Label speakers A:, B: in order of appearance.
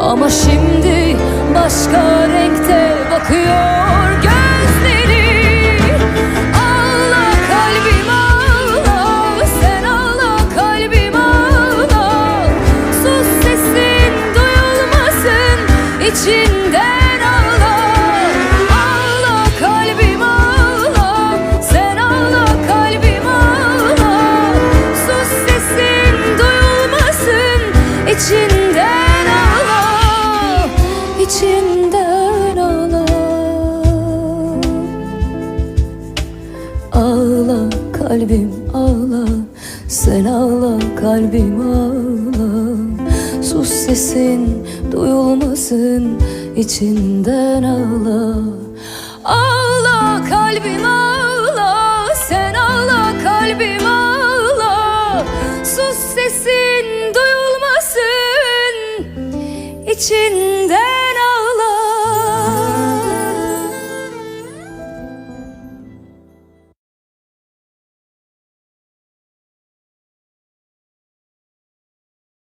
A: Ama şimdi başka renkte bakıyor gözleri. Ağla kalbim ağla Sen ağla kalbim ağla. Sus sesin duyulmasın içinden Ağla kalbim ağla. Sen ağla kalbim ağla. Sus sesin duyulmasın içinden ağla. Ağla kalbim ağla. Sen ağla kalbim ağla. Sus sesin duyulmasın içinden